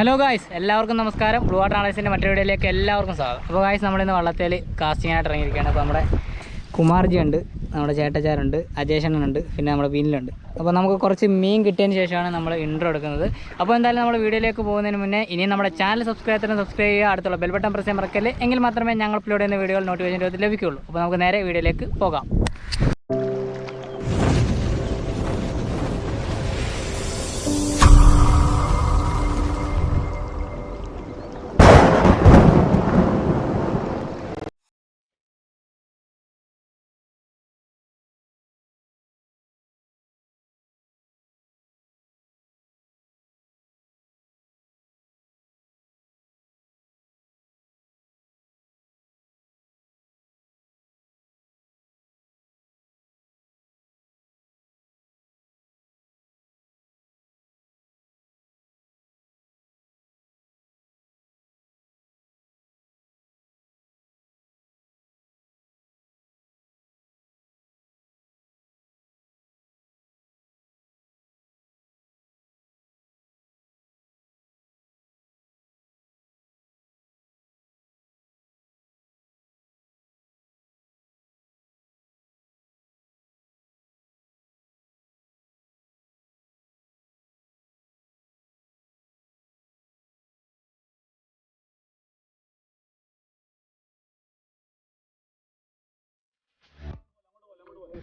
Hello guys എല്ലാവർക്കും നമസ്കാരം. Blue water ആണേഴ്സിന്റെ മറ്റൊരു വീഡിയോയിലേക്ക് എല്ലാവർക്കും സ്വാഗതം. അപ്പോൾ ഗായ്സ് നമ്മളിന്ന് വള്ളത്തേൽ കാസ്റ്റിങ്ങിനായിട്ട് ഇറങ്ങിയിരിക്കുകയാണ്. അപ്പോൾ നമ്മുടെ കുമാർജി ഉണ്ട് നമ്മുടെ ചേട്ടച്ചാരുണ്ട് അജേഷനുണ്ട് പിന്നെ നമ്മുടെ ബീനിലുണ്ട് അപ്പോൾ നമുക്ക് കുറച്ച് മീൻ കിട്ടിയതിന് ശേഷമാണ് നമ്മൾ ഇൻട്രോ എടുക്കുന്നത്. അപ്പോൾ എന്തായാലും നമ്മൾ വീഡിയോയിലേക്ക് പോകുന്നതിന് മുന്നേ ഇനി നമ്മുടെ ചാനൽ സബ്സ്ക്രൈബ് തന്നെ സബ്സ്ക്രൈബ് ചെയ്യുക. അടുത്തുള്ള ബെൽബട്ടൺ പ്രസ് മറക്കല്ലേ. എങ്കിൽ മാത്രമേ ഞങ്ങൾ അപ്ലോഡ് ചെയ്യുന്ന വീഡിയോകൾ നോട്ടിഫിക്കേഷൻ ലഭിക്കുകയുള്ളൂ. അപ്പോൾ നമുക്ക് നേരെ വീഡിയോയിലേക്ക് പോകാം.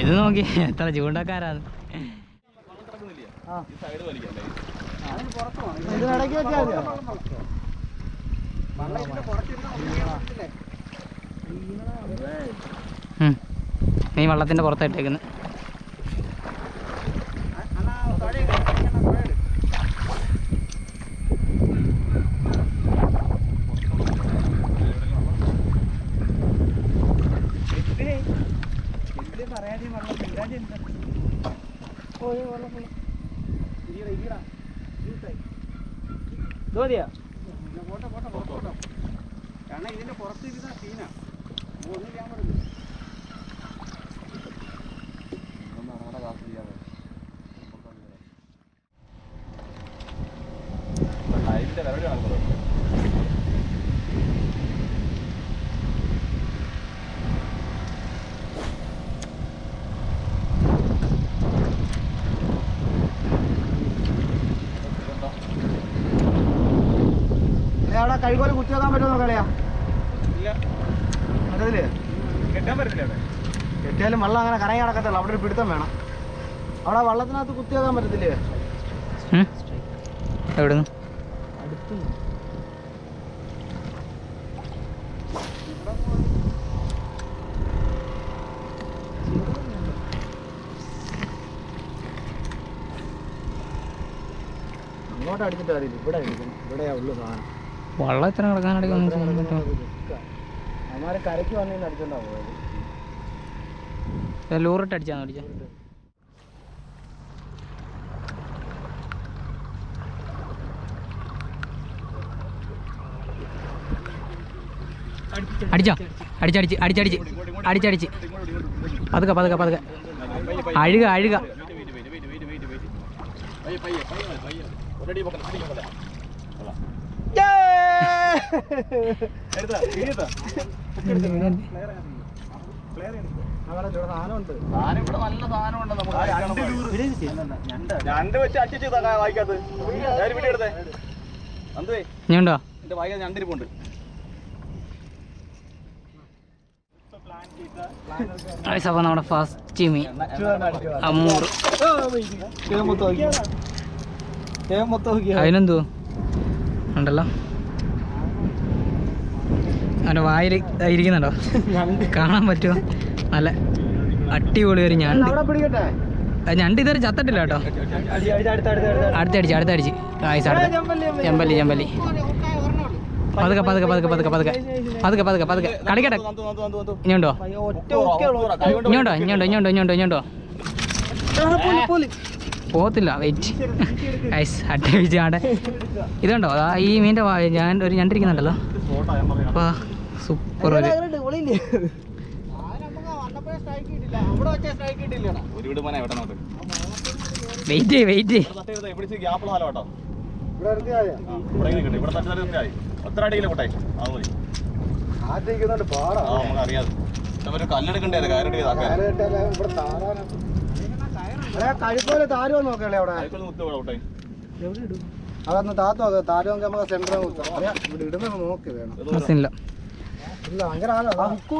ഇത് നോക്കി എത്ര ചൂണ്ടക്കാരാണ്. ഇതിനിടയ്ക്ക് വെച്ചാൽ വള്ളത്തിന്റെ പുറത്തിട്ടേക്കുന്നു കാരണം ഇതിന്റെ പുറത്ത് ഇരുന്ന സീനാ ഒന്നും ചെയ്യാൻ അവിടെ കഴിക്കോൽ കുത്തി വെക്കാൻ പറ്റുമോ കളിയാ കെട്ടിയാലും വെള്ളം അങ്ങനെ കറങ്ങി കിടക്കത്തില്ല അവിടെ ഒരു പിടുത്തം വേണം. അവിടെ വള്ളത്തിനകത്ത് കുത്തി വെക്കാൻ പറ്റത്തില്ലേ. എവിടുന്ന്? അടുത്ത്. അങ്ങോട്ട് അടിച്ചിട്ട് അറിയില്ല ഇവിടെ ഇവിടെ ഇവിടെയാ ഉള്ളു സാധനം. വള്ളം എത്ര കിടക്കാനടക്കം ഒന്നും പോയത്? ലൂറിട്ട് അടിച്ചാൽ അടിച്ച. അടിച്ചോ? അടിച്ചടിച്ച് അടിച്ചടിച്ച് അടിച്ചടിച്ച് പതുക്കെ പതുക്കെ പതുക്കെ. അഴുക അഴുക. അവിടെ ഇവിടെ സാധനമുണ്ട് രണ്ട് വെച്ച് അടിച്ചു എടുത്തേ. അന്തേ എന്റെ വായിക്കാൻ അപ്പോൾ നമ്മുടെ ഫസ്റ്റ് മീൻ അമ്മൂറ് അതിനെന്തോ? ഉണ്ടല്ലോ. അവന്റെ വായിൽ ഇരിക്കുന്നുണ്ടോ? കാണാൻ പറ്റുമോ? നല്ല അടിപൊളി ഒരു പിടിക്കട്ടെ? ഞണ്ട് ഇതുവരെ ചത്തട്ടില്ല കേട്ടോ. അടുത്തടിച്ച് അടുത്തടിച്ച് ആയിസ് അടുത്ത. ചെമ്പല്ലി ചെമ്പല്ലി. പതുക്കെ പതുക്കെ പതുക്കെ പതുക്കെ പതുക്കെ. പതുക്കെ പതുക്കെ പതുക്കെ. കടിക്കട്ടെ ഇനിയുണ്ടോ? ഇനിയുണ്ടോ? ഇനിയുണ്ടോ? ഇനിയുണ്ടോ? ഇനിയുണ്ടോ? ഇനിയുണ്ടോ? പോകത്തില്ല വെയിറ്റ് ഐസ് അടിച്ച് ആടെ ഇതുണ്ടോ? ഈ മീന്റെ ഞാൻ ഒരു ഞണ്ടിരിക്കുന്നുണ്ടല്ലോ. അപ്പോൾ സൂപ്പർ ഒരു വെയിറ്റ് വെയിറ്റ് അതൊന്ന് താത്തോ താരോ നമുക്ക് സെന്റർ നോക്കാം ഇവിടെ ഇടുമ്പോ നോക്കി വേണം. ഇല്ല ഭയങ്കര ഹുക്ക്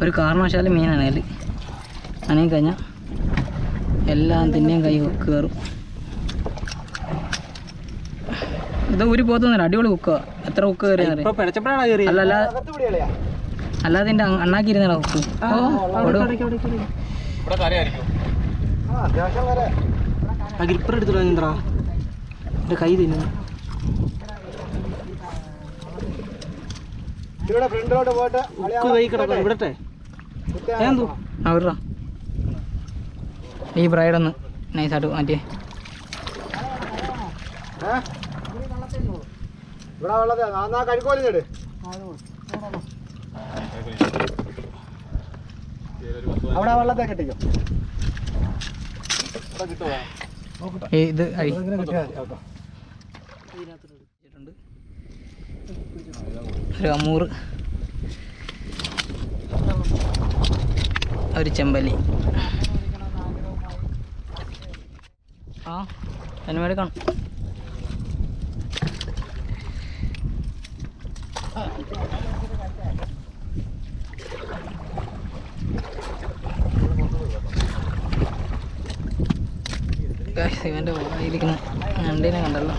ഒരു കാരണവശാലും മീനാണ് അതിൽ അനങ്ങി കഴിഞ്ഞാൽ എല്ലാം തിന്നെയും കൈ കയറും ഇത് ഒരു പോത്തൊന്നുമില്ല അടിപൊളി കുക്കോ എത്ര കുക്ക് അല്ലാതെ എന്റെ അണ്ണാക്കി ഇരുന്നാ കുക്ക് ഈ ബ്രൈഡൊന്ന് നൈസായിട്ട് മാറ്റിയേ. ഇവിടെ വെള്ളത്തെ നാന്നാ കരിക്കോലിഞ്ഞിട് അവിടെ വെള്ളത്തെ കിട്ടിക്കോ. ഇത് ഒരു ചെമ്പല്ലി. ആ അതിന് കാണും. ഇവന്റെ വായിരിക്കുന്ന ഞണ്ടിനെ കണ്ടല്ലോ.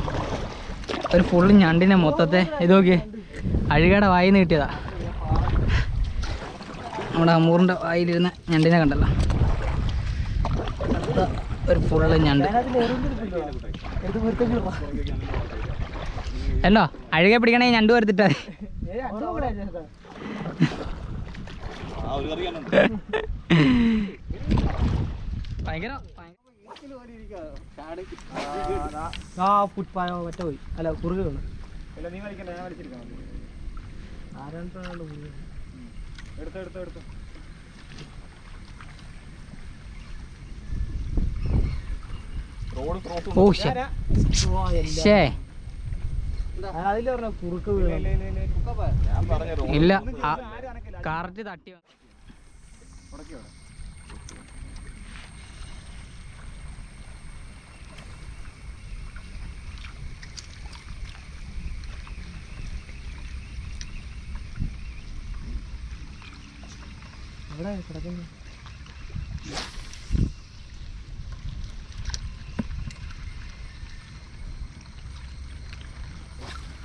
ഒരു ഫുള്ള് ഞണ്ടിനെ മൊത്തത്തെ. ഇത് നോക്കിയേ. അഴുകയുടെ വായിൽ നിന്ന് കിട്ടിയതാ. നമ്മുടെ അമ്മൂറിന്റെ വായിലിരുന്ന ഞണ്ടിനെ കണ്ടല്ലോ. ഒരു ഫുള്ള് ഞണ്ട്. അല്ലോ അഴുകെ പിടിക്കണേ ഞണ്ടു വരുത്തിട്ടേ ഭയങ്കര ആ ഓ ശേ ഇല്ല കറക്റ്റ് തട്ടി. ഇവിടെ കിടക്കുന്നു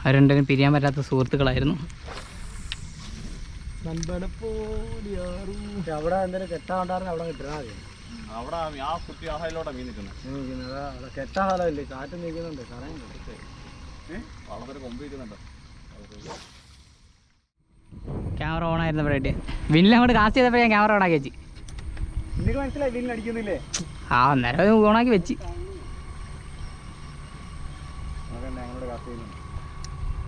അവർ രണ്ടുപേരും പിരിയാൻ പറ്റാത്ത സുഹൃത്തുക്കളായിരുന്നു. അവിടെ എന്തെങ്കിലും കെട്ടാണ്ടായിരുന്നു അവിടെ കിട്ടണ അവിടെ ആ കുട്ടി മീൻ നിൽക്കുന്നത് കാറ്റ് നിൽക്കുന്നുണ്ട് വളരെ ക്യാമറ ഓൺ ആയിരുന്നു ഇവിടെ വിനിൽ അങ്ങോട്ട് കാസ്റ്റ് ചെയ്തപ്പോൾ ഞാൻ ക്യാമറ ഓണാക്കി വെച്ച്. നിങ്ങൾക്ക് മനസ്സിലായി അടിക്കുന്നില്ലേ? ആ അന്നേരം ഓണാക്കി വെച്ച് ഞങ്ങളുടെ കാസ്റ്റ് ചെയ്യുന്നുണ്ട്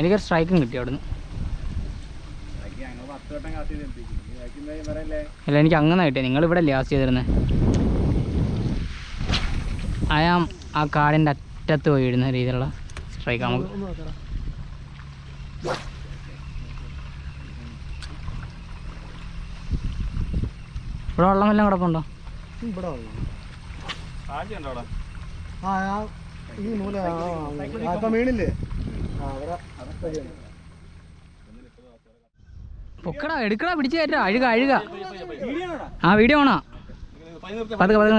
എനിക്കൊരു സ്ട്രൈക്കും കിട്ടി അവിടുന്ന് അല്ല എനിക്ക് അങ്ങനെ കിട്ടിയ നിങ്ങൾ ഇവിടെ ലാസ്റ്റ് ചെയ്തിരുന്നത് അയാ ആ കാടിന്റെ അറ്റത്ത് പോയി ഇടുന്ന രീതിയിലുള്ള സ്ട്രൈക്ക് നമുക്ക് ഇവിടെ വെള്ളം വല്ലതും കിടപ്പുണ്ടോ ഇവിടെ അവിടെ ആ മൂല ആ, ആ, പൊക്കടാ എടുക്കടാ പിടിച്ചു കയറ്റാ അഴുക അഴുക. ആ വീഡിയോ ഓണാ പതുക്കെ പതുക്കെ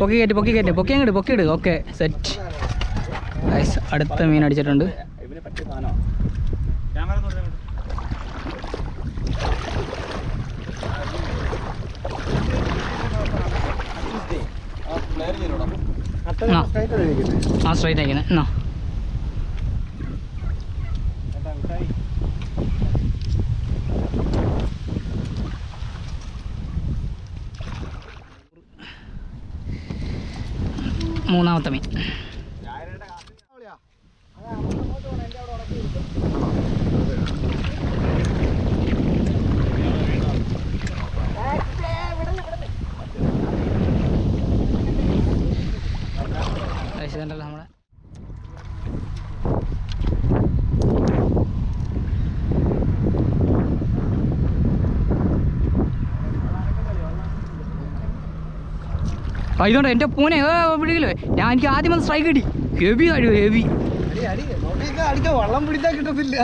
പൊക്കി കയറ്റി പൊക്കി കയറ്റി. പൊക്കി അങ്ങോട്ട് പൊക്കി ഓക്കെ സെറ്റ്. അടുത്ത മീൻ അടിച്ചിട്ടുണ്ട്. ഇവന് പറ്റിയ ആ. സ്ട്രൈറ്റ് അയക്കുന്നത് എന്നാ. മൂന്നാമത്തെ മീൻ. ഇതുകൊണ്ട് എന്റെ പൂനെ പിടിക്കില്ലേ ഞാൻ എനിക്ക് ആദ്യം വന്ന് സ്ട്രൈക്ക് കിട്ടി ഹെവി കഴിവ് ഹെവി അടി, അടി. വള്ളം പിടിച്ചാൽ കിട്ടത്തില്ല.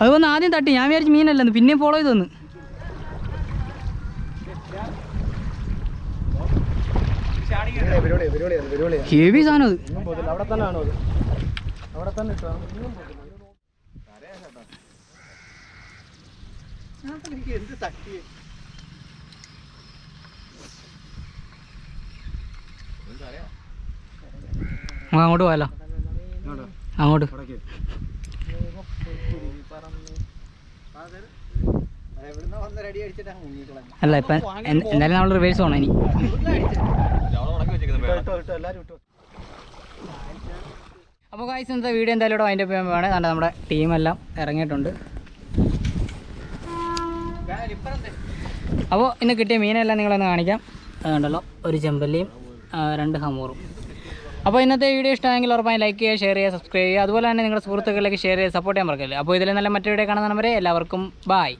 അത് വന്ന് ആദ്യം തട്ടി. ഞാൻ വിചാരിച്ചു മീനല്ലെന്ന്. പിന്നെയും ഫോളോ ചെയ്ത് വന്ന് ഹെവി സാധനം അത്. അവിടെ തന്നെ ആണോ അത്? അവിടെ തന്നെ എനിക്ക് എന്ത് തട്ടി നമുക്ക് അങ്ങോട്ട് പോയാലോ? അങ്ങോട്ട്. അല്ല ഇപ്പൊ എന്തായാലും നമ്മൾ റിവേഴ്സ് പോകണം ഇനി. കായ്സ് അപ്പോൾ കാഴ്ച ഇന്നത്തെ വീഡിയോ എന്തായാലും ഇവിടെ അതിന്റെ വേണേ കണ്ട നമ്മുടെ ടീമെല്ലാം ഇറങ്ങിയിട്ടുണ്ട്. അപ്പോൾ ഇന്ന് കിട്ടിയ മീനെല്ലാം നിങ്ങളൊന്ന് കാണിക്കാം. അതുകൊണ്ടല്ലോ ഒരു ചെമ്പല്ലിയും രണ്ട് ഹമൂറും. അപ്പോൾ ഇന്നത്തെ വീഡിയോ ഇഷ്ടമായെങ്കിൽ ഉറപ്പായി ലൈക്ക് ചെയ്യുക ഷെയർ ചെയ്യുക സബ്സ്ക്രൈബ് ചെയ്യുക. അതുപോലെ തന്നെ നിങ്ങളുടെ സുഹൃത്തുക്കളിലേക്ക് ഷെയർ ചെയ്യുക സപ്പോർട്ട് ചെയ്യാൻ മറക്കല്ലേ അപ്പോൾ ഇതിൽ നല്ല മറ്റൊരു വീഡിയോ കാണുന്ന വരെ എല്ലാവർക്കും ബായ്